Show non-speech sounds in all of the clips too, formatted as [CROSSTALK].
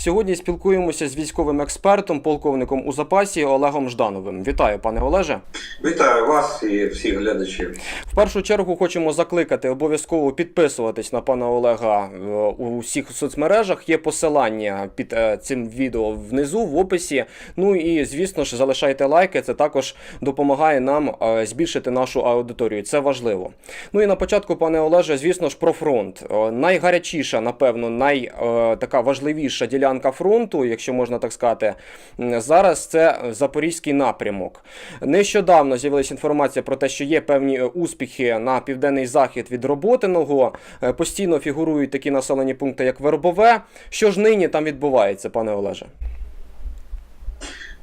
Сьогодні спілкуємося з військовим експертом, полковником у запасі Олегом Ждановим. Вітаю, пане Олеже. Вітаю вас і всіх глядачів. В першу чергу хочемо закликати обов'язково підписуватись на пана Олега е, у всіх соцмережах. Є посилання під е, цим відео внизу в описі. Ну і звісно ж, залишайте лайки. Це також допомагає нам е, збільшити нашу аудиторію. Це важливо. Ну і на початку, пане Олеже, звісно ж, про фронт. Найгарячіша, напевно, най е, така важливіша ділянка фронту, якщо можна так сказати, зараз це Запорізький напрямок. Нещодавно з'явилася інформація про те, що є певні е, успіхи на південний захід від Роботиного. Е, Постійно фігурують такі населені пункти, як Вербове. Що ж нині там відбувається, пане Олеже?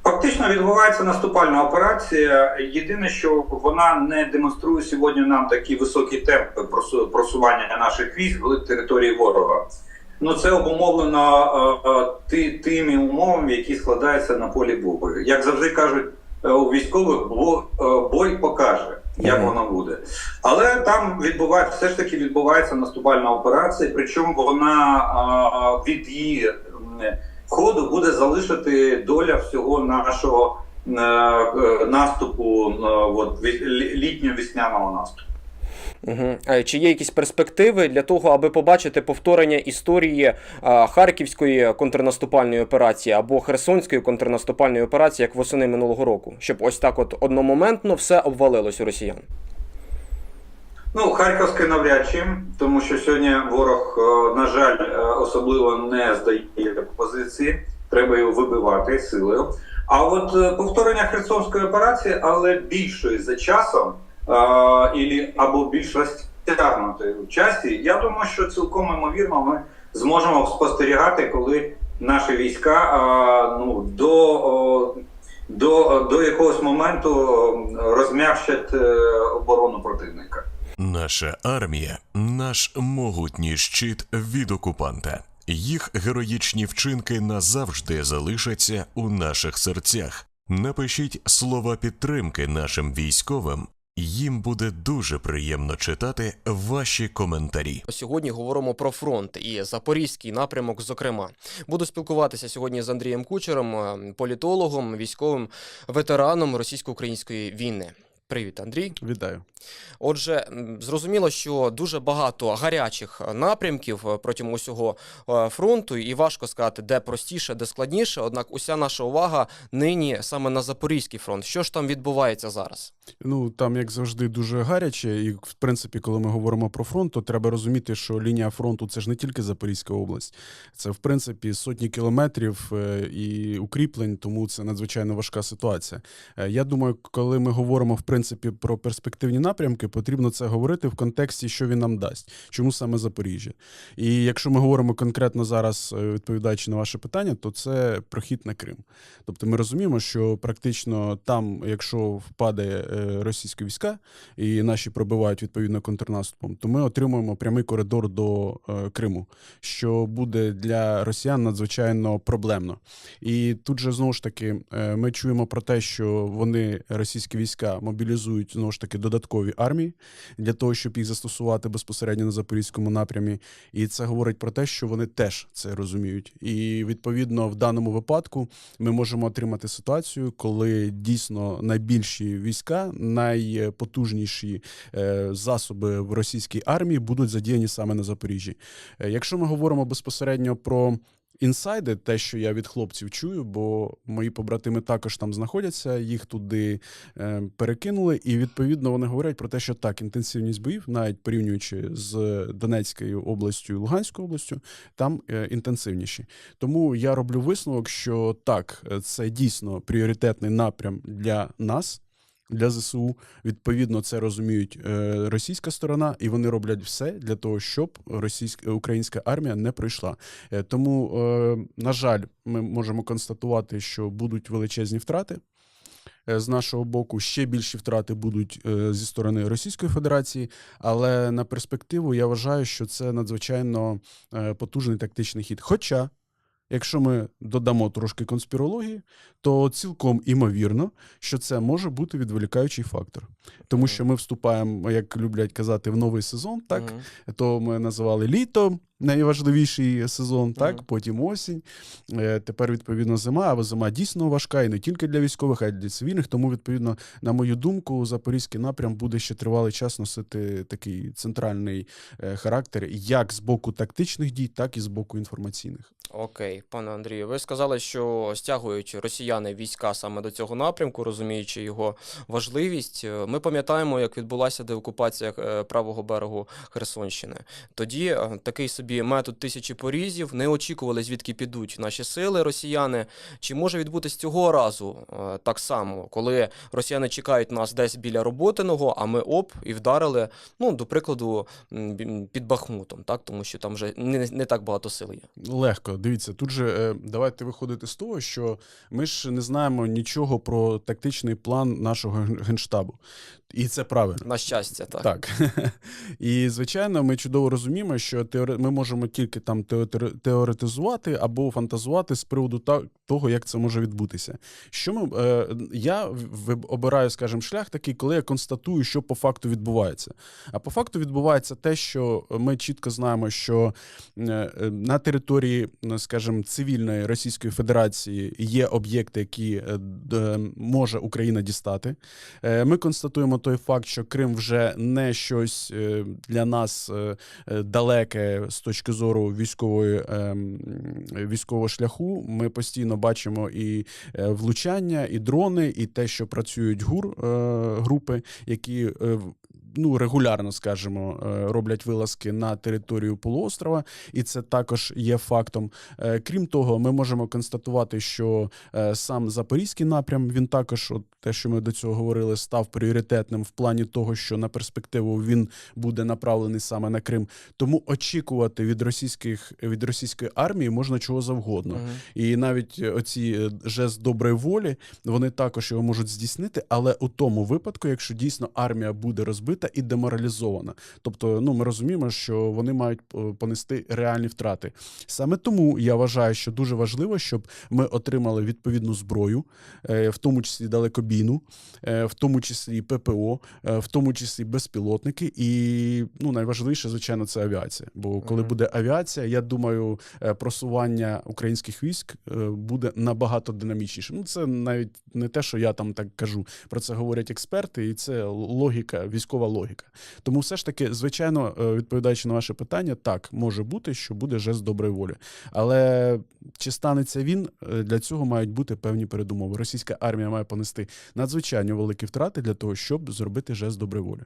Фактично відбувається наступальна операція. Єдине, що вона не демонструє сьогодні нам такі високі темпи просування наших військ в території ворога. Ну це обумовлено е, е, ти, тими умовами, які складаються на полі бою. Як завжди кажуть е, у військових, бой покаже, як воно буде. Але там відбувається все ж таки відбувається наступальна операція, причому вона від її ходу буде залишити доля всього нашого наступу, от, ві- лі- літньо-весняного наступу. Угу. Чи є якісь перспективи для того, аби побачити повторення історії е, Харківської контрнаступальної операції або Херсонської контрнаступальної операції, як восени минулого року, щоб ось так от одномоментно все обвалилось у росіян? Ну, Харківське навряд чи, тому що сьогодні ворог, е, на жаль, е, особливо не здає позиції. Треба його вибивати силою. А от повторення Херсонської операції, але більшої за часом, ілі- або більш розтягнутої в часі, я думаю, що цілком ймовірно ми зможемо спостерігати, коли наші війська ну, до, до, до якогось моменту розм'якшать е, оборону противника. Наша армія наш могутній щит від окупанта. Їх героїчні вчинки назавжди залишаться у наших серцях. Напишіть слова підтримки нашим військовим. Їм буде дуже приємно читати ваші коментарі. Сьогодні говоримо про фронт і запорізький напрямок. Зокрема, буду спілкуватися сьогодні з Андрієм Кучером, е, політологом, військовим ветераном російсько-української війни. Привіт, Андрій. Вітаю. Отже, зрозуміло, що дуже багато гарячих напрямків е, протягом усього е, фронту, і важко сказати, де простіше, де складніше. Однак, уся наша увага нині саме на Запорізький фронт. Що ж там відбувається зараз? Ну там, як завжди, дуже гаряче. І в принципі, коли ми говоримо про фронт, то треба розуміти, що лінія фронту це ж не тільки Запорізька область, це в принципі сотні кілометрів е, і укріплень, тому це надзвичайно важка ситуація. Я думаю, коли ми говоримо в принципі про перспективні напрямки, потрібно це говорити в контексті, що він нам дасть, чому саме Запоріжжя. І якщо ми говоримо конкретно зараз, е, відповідаючи на ваше питання, то це прохід на Крим. Тобто ми розуміємо, що практично там, якщо впаде е, російські війська і наші пробивають відповідно контрнаступом, то ми отримуємо прямий коридор до е, Криму, що буде для росіян надзвичайно проблемно. І тут же знову ж таки ми чуємо про те, що вони російські війська мобілізують знову ж таки додаткові армії для того, щоб їх застосувати безпосередньо на запорізькому напрямі. І це говорить про те, що вони теж це розуміють. І відповідно в даному випадку ми можемо отримати ситуацію, коли дійсно найбільші війська, найпотужніші е, засоби в російській армії будуть задіяні саме на Запоріжжі. Е, Якщо ми говоримо безпосередньо про інсайди, те, що я від хлопців чую, бо мої побратими також там знаходяться, їх туди е, перекинули, і відповідно вони говорять про те, що так, інтенсивність боїв, навіть порівнюючи з Донецькою областю і Луганською областю, там е, інтенсивніші. Тому я роблю висновок, що так, е, це дійсно пріоритетний напрям для нас. Для ЗСУ відповідно це розуміють е, російська сторона, і вони роблять все для того, щоб російська українська армія не пройшла. Е, тому, е, на жаль, ми можемо констатувати, що будуть величезні втрати. З нашого боку ще більші втрати будуть зі сторони Російської Федерації, але на перспективу я вважаю, що це надзвичайно потужний тактичний хід. Хоча, якщо ми додамо трошки конспірології, то цілком імовірно, що це може бути відволікаючий фактор, тому що ми вступаємо, як люблять казати, в новий сезон, так Мгм. то ми називали літо. Найважливіший сезон, так, Мгм. потім осінь. Е, Тепер, відповідно, зима, а зима дійсно важка і не тільки для військових, а й для цивільних. Тому, відповідно, на мою думку, запорізький напрям буде ще тривалий час носити такий центральний е, характер, як з боку тактичних дій, так і з боку інформаційних. Окей, пане Андрію, ви сказали, що стягують росіяни війська саме до цього напрямку, розуміючи його важливість. Е, Ми пам'ятаємо, як відбулася деокупація правого берегу Херсонщини. Тоді такий собі метод тисячі порізів не очікували, звідки підуть наші сили, росіяни. Чи може відбутись цього разу е, так само, коли росіяни чекають нас десь біля роботиного, а ми оп і вдарили, ну до прикладу, під Бахмутом, так тому що там вже не, не так багато сил є. Легко, дивіться, тут же е, давайте виходити з того, що ми ж не знаємо нічого про тактичний план нашого генштабу. І це правильно. На щастя, так. Так. [LAUGHS] І звичайно, ми чудово розуміємо, що теори... ми можемо тільки там теоретизувати або фантазувати з приводу того, як це може відбутися. Що ми е... я обираю, скажімо, шлях такий, коли я констатую, що по факту відбувається. А по факту відбувається те, що ми чітко знаємо, що е, е, на території, ну, скажімо, цивільної Російської Федерації є об'єкти, які е, може Україна дістати. Е, Ми констатуємо той факт, що Крим вже не щось е, для нас е, е, далеке точки зору військової ем, військового шляху. Ми постійно бачимо і е, влучання, і дрони, і те, що працюють гур е, групи, які е, ну регулярно, скажімо, е, роблять вилазки на територію полуострова, і це також є фактом. Е, Крім того, ми можемо констатувати, що е, сам запорізький напрям він також, от те, що ми до цього говорили, став пріоритетним в плані того, що на перспективу він буде направлений саме на Крим. Тому очікувати від російських від російської армії можна чого завгодно. Мгм. І навіть оці жест доброї волі вони також його можуть здійснити, але у тому випадку, якщо дійсно армія буде розбита і деморалізована. Тобто, ну ми розуміємо, що вони мають е, понести реальні втрати. Саме тому я вважаю, що дуже важливо, щоб ми отримали відповідну зброю, е, в тому числі далекобійну, е, в тому числі ППО, в тому числі безпілотники. І ну найважливіше, звичайно, це авіація. Бо коли буде авіація, я думаю, просування українських військ буде набагато динамічніше. Ну це навіть не те, що я там так кажу. Про це говорять експерти, і це логіка, військова логіка. Тому все ж таки, звичайно, е, відповідаючи на ваше питання, так може бути, що буде жест доброї волі. Але чи станеться він, е, для цього мають бути певні передумови. Російська армія має понести надзвичайно великі втрати для того, щоб зробити жест доброї волі.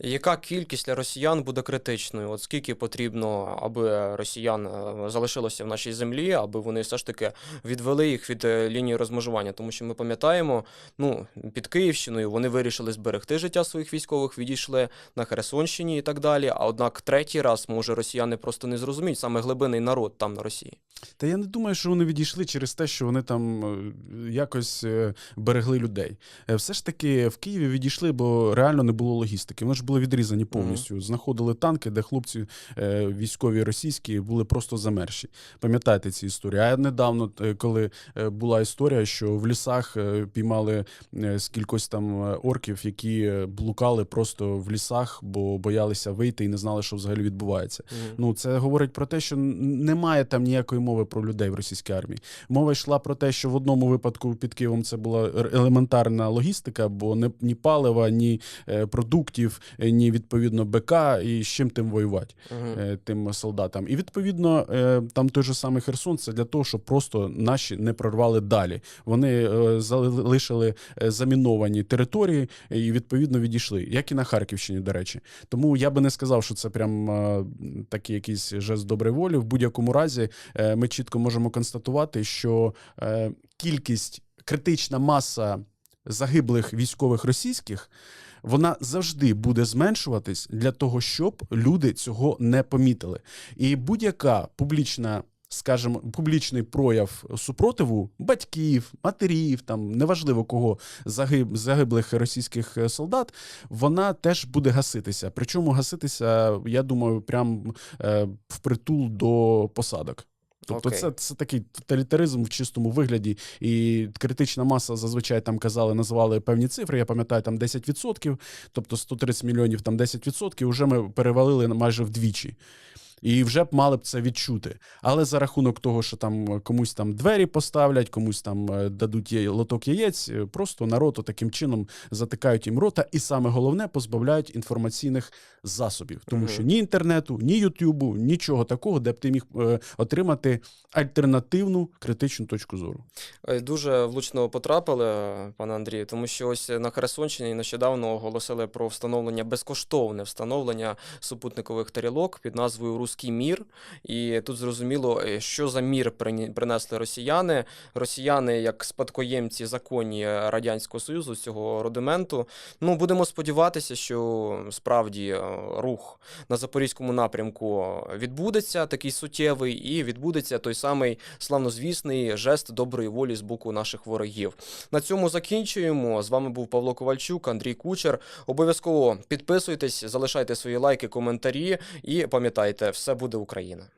Яка кількість для росіян буде критичною? От скільки потрібно, аби росіян е, залишилося в нашій землі, аби вони все ж таки відвели їх від е, лінії розмежування? Тому що ми пам'ятаємо, ну під Київщиною вони вирішили зберегти життя своїх військових, відійшли на Херсонщині і так далі. А однак третій раз може росіяни просто не зрозуміють саме глибинний народ там на Росії. Та я не думаю, що вони відійшли через те, що вони там е, якось е, берегли людей. Е, Все ж таки в Києві відійшли, бо реально не було логістики. Вони ж були відрізані повністю. Знаходили танки, де хлопці військові російські були просто замерші. Пам'ятаєте ці історії? А недавно, коли була історія, що в лісах піймали скількось там орків, які блукали просто в лісах, бо боялися вийти і не знали, що взагалі відбувається. Ну, це говорить про те, що немає там ніякої мови про людей в російській армії. Мова йшла про те, що в одному випадку під Києвом це була елементарна логістика, бо не, ні палива, ні е, продуктів, е, ні відповідно БК, і з чим тим воювати е, тим солдатам. І відповідно там той же самий Херсон, це для того, щоб просто наші не прорвали далі. Вони залишили заміновані території і відповідно відійшли, як і на Харківщині, до речі. Тому я би не сказав, що це прям такий якийсь жест доброї волі. В будь-якому разі ми чітко можемо констатувати, що е, кількість критична маса загиблих військових російських. Вона завжди буде зменшуватись для того, щоб люди цього не помітили. І будь-яка публічна, скажімо, публічний прояв супротиву батьків, матерів, там неважливо кого загиб, загиблих російських е, солдат, вона теж буде гаситися. Причому гаситися, я думаю, прям е, впритул до посадок. Тобто, okay. це, це такий тоталітаризм в чистому вигляді, і критична маса зазвичай там казали, називали певні цифри. Я пам'ятаю, там 10%, тобто 130 мільйонів, там 10%, вже ми перевалили на майже вдвічі. І вже б мали б це відчути. Але за рахунок того, що там е, комусь там двері поставлять, комусь там е, дадуть лоток яєць, е, просто народ таким чином затикають їм рота, і саме головне позбавляють інформаційних засобів, тому Мгм. що ні інтернету, ні Ютубу, нічого такого, де б ти міг отримати альтернативну критичну точку зору. Дуже влучно потрапили, пане Андрію, тому що ось на Херсонщині нещодавно оголосили про встановлення безкоштовне встановлення супутникових тарілок під назвою Руський мір. І тут зрозуміло, е, що за мір принесли росіяни. Росіяни, як спадкоємці законні Радянського Союзу, цього рудименту. Ну, будемо сподіватися, що справді е, рух на запорізькому напрямку відбудеться, такий суттєвий, і відбудеться той самий славнозвісний жест доброї волі з боку наших ворогів. На цьому закінчуємо. З вами був Павло Ковальчук, Андрій Кучер. Обов'язково підписуйтесь, залишайте свої лайки, коментарі і пам'ятайте, все буде Україна.